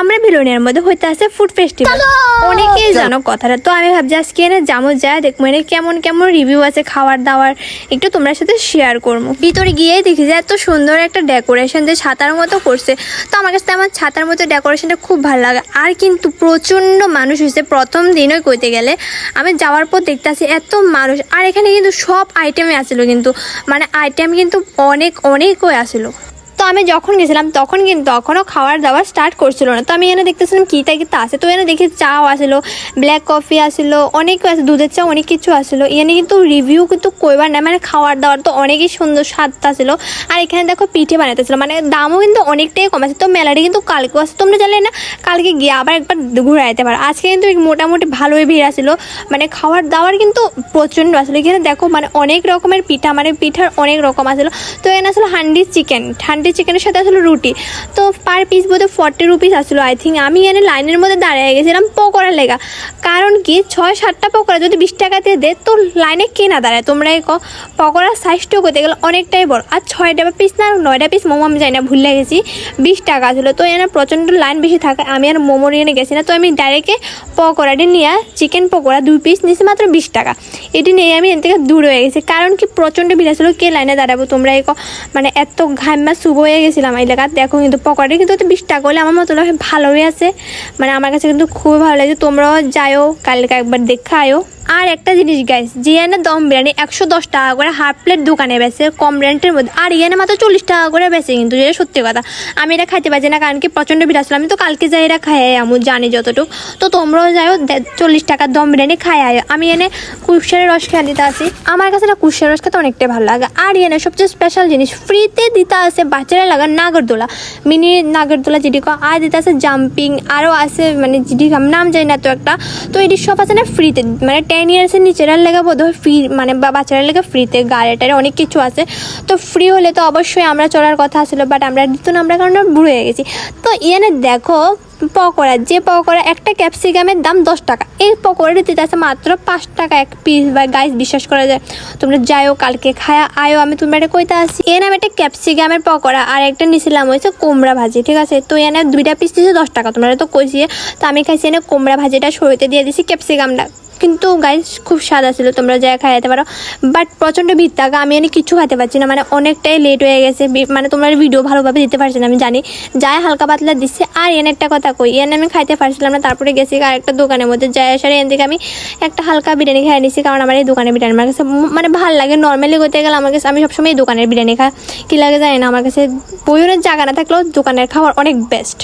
আমরা বিলনের মধ্যে হইতে আছে ফুড ফেস্টিভ্যাল অনেকেই জানো কথাটা তো আমি ভাবছি আজকে এনে যাব যা দেখব এনে কেমন কেমন রিভিউ আছে খাবার দাবার একটু তোমরা সাথে শেয়ার করব। ভিতরে গিয়েই দেখি যে এত সুন্দর একটা ডেকোরেশন যে ছাতার মতো করছে। তো আমার কাছে আমার ছাতার মতো ডেকোরেশনটা খুব ভালো লাগে। আর কিন্তু প্রচণ্ড মানুষ হয়েছে প্রথম দিনই কইতে গেলে। আমি যাওয়ার পর দেখতে আসি এত মানুষ আর এখানে কিন্তু সব আইটেমে আসলো কিন্তু। মানে আইটেম কিন্তু অনেক অনেকই আসলো। আমি যখন গেছিলাম, তখন কিন্তু তখনও খাওয়ার দাবার স্টার্ট করছিল না। তো আমি এনে দেখতেছিলাম কী তাই তা আসে তো এনে দেখি চাও আসলো ব্ল্যাক কফি আসলো, অনেক দুধের চা অনেক কিছু আসলো। এনে কিন্তু রিভিউ কিন্তু কইবার না মানে খাওয়ার দাওয়ার তো অনেকই সুন্দর স্বাদটা ছিল আর এখানে দেখো পিঠে বানাতেছিল মানে দামও কিন্তু অনেকটাই কম আছে। তো মেলাটি কিন্তু কালকেও আছে, তোমরা জানলে না, কালকে গিয়ে আবার একবার ঘুরে যেতে পারো। আজকে কিন্তু মোটামুটি ভালোই ভিড় আসলো মানে খাওয়ার দাওয়ার কিন্তু প্রচণ্ড আসলো। এখানে দেখো মানে অনেক রকমের পিঠা মানে পিঠার অনেক রকম আসলো। তো এখানে আসলো হান্ডি চিকেন, হান্ডি চিকেনের সাথে আসলো রুটি। তো পার পিস বোধহয় ফর্টি রুপিস আসলো আই থিঙ্ক আমি এখানে লাইনের মধ্যে দাঁড়িয়ে গেছিলাম পকোড়া লেগা। কারণ কি, ছয়, সাতটা পকোড়া যদি বিশ টাকা দিয়ে দে, তো লাইনে কে না দাঁড়ায়? তোমরা পকোড়ার সাইজটাও করতে গেলে অনেকটাই বড়। আর ছয়টা পিস না, নয়টা পিস মোমো আমি যাই না, ভুলে গেছি বিশ টাকা ছিল তো এখানে প্রচণ্ড লাইন বেশি থাকে, আমি আর মোমো নিয়ে গেছি না। তো আমি ডাইরেক্টে পকোড়াটি নিয়ে চিকেন পকোড়া দুই পিস নিয়েছি মাত্র বিশ টাকা। এটি নিয়ে আমি এর থেকে দূর হয়ে গেছি। কারণ কি, প্রচণ্ড ভিড় ছিল কে লাইনে দাঁড়াবো তোমরা এই ক- মানে এত ঘামা শুভ হয়ে গেছিলাম এলাকার দেখো কিন্তু পকেটে কিন্তু বিশ টাকা হলে আমার মতো ভালোই আছে। মানে আমার কাছে কিন্তু খুবই ভালো লাগে। তোমরাও যাও কালকে একবার দেখে আয়ো আর একটা জিনিস গাইস জিয়ানের দম বিরিয়ানি একশো দশ টাকা করে হাফ প্লেট দোকানে বেছে কম রেন্টের মধ্যে। আর ইয়ানে মাত্র চল্লিশ টাকা করে বেছে কিন্তু যেটা সত্যি কথা। আমি এটা খাইতে পারছি না, কারণ কি প্রচণ্ড আসলে। আমি তো কালকে যাই এটা খাই, আমি জানি যতটুকু। তো তোমরাও যাও চল্লিশ টাকার দম বিরিয়ানি খাই, আয়। আমি এনে কুশারের রস খেয়ে দিতে আসি। আমার কাছে না কুশারের রস খেতে অনেকটাই ভালো লাগে। আর এনে সবচেয়ে স্পেশাল জিনিস ফ্রিতে দিতে আছে বাচ্চারা লাগা নাগরদোলা। মিনি নাগরদোলা যেটি আর দিতে আছে জাম্পিং আরও আছে মানে যেটি নাম জানি না তো একটা। তো এটি সব আছে না ফ্রিতে মানে টেন ইয়ার্সের নিচেরার লেগে বোধ হয় ফ্রি মানে বাচ্চারা লেগে ফ্রিতে গাড়িটারে অনেক কিছু আছে। তো ফ্রি হলে তো অবশ্যই আমরা চলার কথা আসলো বাট আমরা দিত না আমরা কারণ বুড়ো হয়ে গেছি। তো ইয়ানে দেখো পকোড়া যে পকোড়া একটা ক্যাপসিকামের দাম দশ টাকা। এই পকোড়াটি দিতে আছে মাত্র পাঁচ টাকা এক পিস বা গাইস বিশ্বাস করা যায়। তোমরা যাইও, কালকে খায়া আয়ো, আমি তোমরা এটা কইতে আসি। এর নাম একটা ক্যাপসিকামের পকোড়া আর একটা নিছিলাম হয়েছে কুমড়া ভাজি, ঠিক আছে? তো এনে দুইটা পিস দিয়েছে দশ টাকা, তোমরা তো কইছি। তো আমি খাইছি এনে কুমড়া ভাজিটা সরিতে দিয়ে দিছি ক্যাপসিকামটা কিন্তু গাইস খুব স্বাদ ছিল তোমরা যা খাইতে পারো। বাট প্রচণ্ড ভিড় থাকা, আমি এনে কিছু খাইতে পারছি না মানে অনেকটাই লেট হয়ে গেছে। মানে তোমরা ভিডিও ভালোভাবে দিতে পারছি না, আমি জানি। যাই হালকা পাতলা দিচ্ছে আর এনে একটা কথা কই এনে আমি খাইতে পারছিলাম না, তারপরে গেছি আর একটা দোকানের মধ্যে, যাই আসার এন থেকে আমি একটা হালকা বিরিয়ানি খাই নিছি কারণ আমার এই দোকানের বিরিয়ানি আমার কাছে মানে ভালো লাগে। নর্মালি করতে গেলে আমার কাছে আমি সবসময় এই দোকানের বিরিয়ানি খাই। কী লাগে জানি না, আমার কাছে বইয়ের জায়গা না থাকলেও দোকানের খাওয়ার অনেক বেস্ট